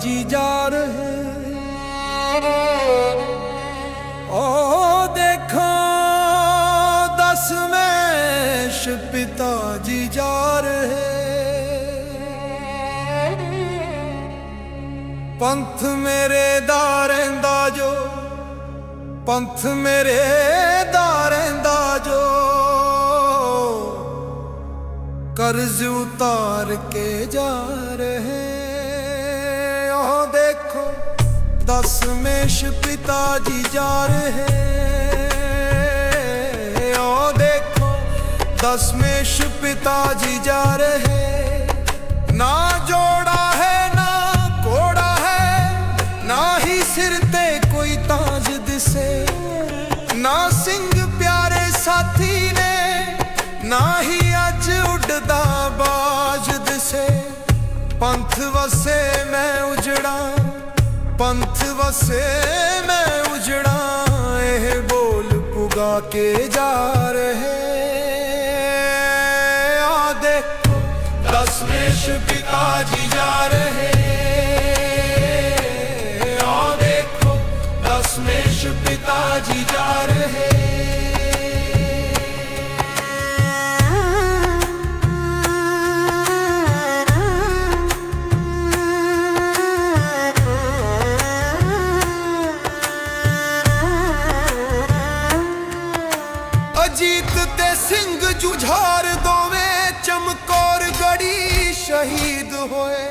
ਜੀ ਜਾ ਰਹੇ। ਓ ਦੇਖੋ ਦਸਮੇਸ਼ ਪਿਤਾ ਜੀ ਜਾ ਰਹੇ। ਪੰਥ ਮੇਰੇ ਦਾ ਰਹਿੰਦਾ ਜੋ, ਪੰਥ ਮੇਰੇ ਦਾ ਕਰਜ਼ ਉਤਾਰ ਕੇ ਜਾ ਰਹੇ। ਉਹ ਦੇਖੋ ਦਸਮੇਸ਼ ਪਿਤਾ ਜੀ ਜਾ ਰਹੇ। ਉਹ ਦੇਖੋ ਦਸਮੇਸ਼ ਪਿਤਾ ਜੀ ਜਾ ਰਹੇ। ਨਾ ਜੋੜਾ ਹੈ, ਨਾ ਕੋੜਾ ਹੈ, ਨਾ ਹੀ ਸਿਰ ਤੇ ਕੋਈ ਤਾਜ ਦਿਸੇ। ਨਾ ਸਿੰਘ ਪਿਆਰੇ ਸਾਥੀ ਨੇ, ਨਾ ਹੀ ਅੱਜ ਬਾਜ ਦਿਸੇ, ਪੰਥ ਵਸੇ ਮੈਂ ਉਜੜਾ, ਪੰਥ ਵਸੇ ਮੈਂ ਉਜੜਾ, ਇਹ ਬੋਲ ਪੁਗਾ ਕੇ ਜਾ ਰਹੇ। ਆ ਦੇਖੋ ਦਸਮੇਸ਼ ਪਿਤਾ ਜੀ ਜਾ ਰਹੇ। ਆ ਦੇਖੋ ਦਸਮੇਸ਼ ਪਿਤਾ ਜੀ ਜਾ ਰਹੇ। ਅਜੀਤ ਤੇ ਸਿੰਘ ਜੁਝਾਰ ਦੋਵੇਂ ਚਮਕੌਰ ਗੜੀ ਸ਼ਹੀਦ ਹੋਏ।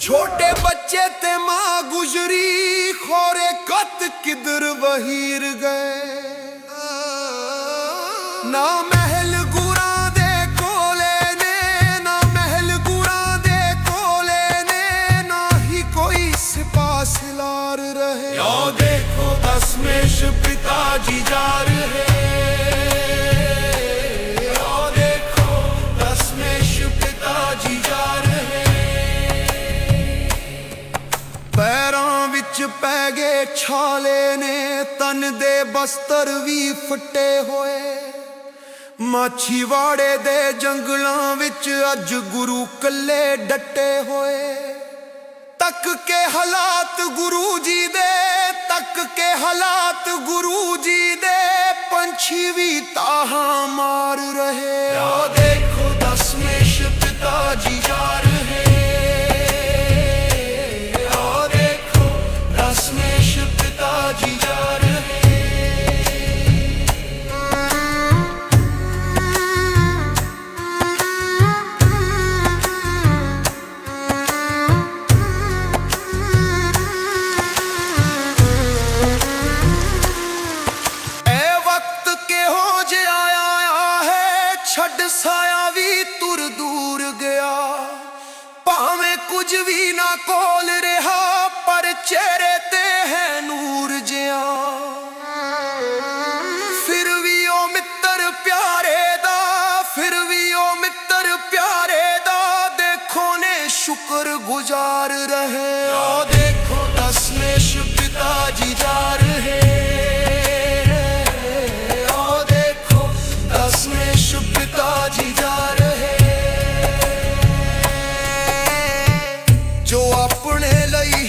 ਛੋਟੇ ਬੱਚੇ ਤੇ ਮਾਂ ਗੁਜਰੀ, ਖੋਰੇ ਕਤ ਕਿਦਰ ਵਹੀਰ ਗਏ। ਨਾ ਮਹਿਲ ਗੁਰਾਂ ਦੇ ਕੋਲੇ ਨੇ, ਨਾ ਮਹਿਲ ਗੁਰਾਂ ਦੇ ਕੋਲੇ ਨੇ, ਨਾ ਹੀ ਕੋਈ ਸਿਪਾਹ ਰਹੇ। ਯੋ ਦੇਖੋ ਦਸਮੇਸ਼ ਪਿਤਾ ਜੀ ਜਾ ਵਿੱਚ ਪੈ ਗਏ ਛਾਲੇ ਨੇ, ਤਨ ਦੇ ਬਸਤਰ ਵੀ ਫਟੇ ਹੋਏ। ਮਾਛੀਵਾੜੇ ਦੇ ਜੰਗਲਾਂ ਵਿੱਚ ਅੱਜ ਗੁਰੂ ਕੱਲੇ ਡਟੇ ਹੋਏ। ਤੱਕ ਕੇ ਹਾਲਾਤ ਗੁਰੂ ਜੀ ਦੇ, ਤੱਕ ਕੇ ਹਾਲਾਤ ਗੁਰੂ ਜੀ ਦੇ, ਪੰਛੀ ਵੀ ਤਾਹਾਂ ਮਾਰ ਰਹੇ। ਆ ਦੇਖੋ ਦਸਮੇਸ਼ ਪਿਤਾ ਜੀ ਜਾ ਰਹੇ ਵੀ ਤੁਰ ਦੂਰ ਗਿਆ। ਭਾਵੇਂ ਕੁਝ ਵੀ ਨਾ ਕੋਲ ਰਿਹਾ, ਪਰ ਚਿਹਰੇ ਤੇ ਹੈ ਨੂਰ ਜਿਹਾ। ਫਿਰ ਵੀ ਉਹ ਮਿੱਤਰ ਪਿਆਰੇ ਦਾ, ਫਿਰ ਵੀ ਉਹ ਮਿੱਤਰ ਪਿਆਰੇ ਦਾ, ਦੇਖੋ ਨੇ ਸ਼ੁਕਰ ਗੁਜ਼ਾਰ ਰਹੇ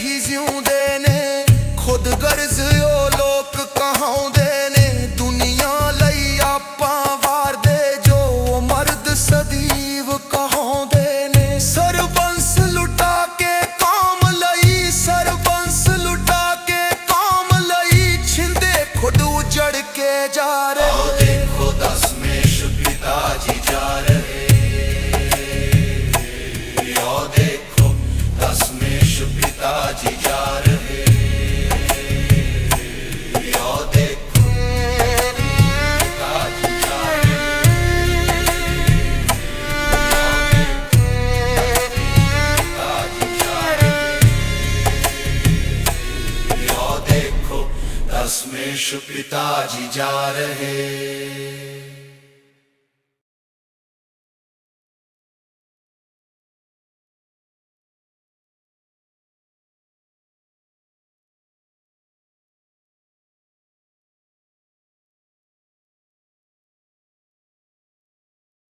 ਹੀ ਜਿਉਂਦੇ ਨੇ, ਖੁਦ ਗਰਜ਼ ਉਹ ਲੋਕ ਕਹਾਉਂਦੇ ਨੇ, ਦੁਨੀਆ ਲਈ ਆਪਾਂ ਵਾਰਦੇ, ਜੋ ਮਰਦ ਸਦੀਵ ਕਹਾਉਂਦੇ ਨੇ। ਸਰਬੰਸ ਲੁਟਾ ਕੇ ਕਾਮ ਲਈ, ਸਰਬੰਸ ਲੁਟਾ ਕੇ ਕੌਮ ਲਈ, ਛਿੰਦੇ ਖੁਦ ਉਜੜ ਕੇ ਜਾ ਰਹੇ। ਦੇਖੋ ਦਸਮੇਸ਼ ਪਿਤਾ ਜੀ ਜਾ ਰਹੇ। विश्व पिताजी जा रहे